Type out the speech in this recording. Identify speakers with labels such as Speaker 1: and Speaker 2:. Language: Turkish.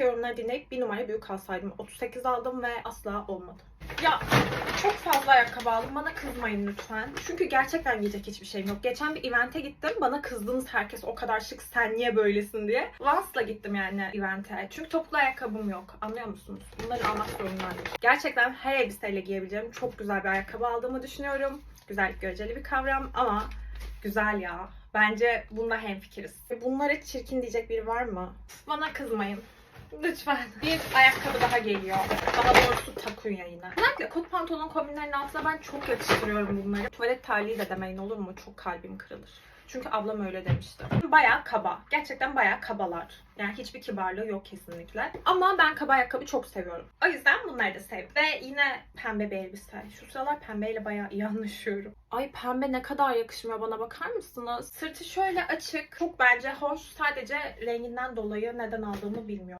Speaker 1: keşke yorumları dinleyip bir numara büyük alsaydım. 38 aldım ve asla olmadı. Ya çok fazla ayakkabı aldım. Bana kızmayın lütfen. Çünkü gerçekten giyecek hiçbir şeyim yok. Geçen bir evente gittim. Bana kızdınız herkes o kadar şık sen niye böylesin diye. Vans'la gittim yani evente. Çünkü topuklu ayakkabım yok. Anlıyor musunuz? Bunları almak zorundayım. Gerçekten her elbiseyle giyebileceğim çok güzel bir ayakkabı aldığımı düşünüyorum. Güzellik göreceli bir kavram ama güzel ya. Bence bunda hemfikiriz. Bunlara çirkin diyecek biri var mı? Bana kızmayın. Lütfen. Bir ayakkabı daha geliyor. Daha doğrusu takunya yine. Özellikle kot pantolon kombinlerinin altına ben çok yakıştırıyorum bunları. Tuvalet terliği de demeyin olur mu? Çok kalbim kırılır. Çünkü ablam öyle demişti. Bayağı kaba. Gerçekten bayağı kabalar. Yani hiçbir kibarlığı yok kesinlikle. Ama ben kaba ayakkabı çok seviyorum. O yüzden bunları da sevdim. Ve yine pembe bir elbise. Şu sıralar pembeyle bayağı iyi. Ay pembe ne kadar yakışmıyor bana bakar mısınız? Sırtı şöyle açık. Çok bence hoş. Sadece renginden dolayı neden aldığımı bilmiyorum.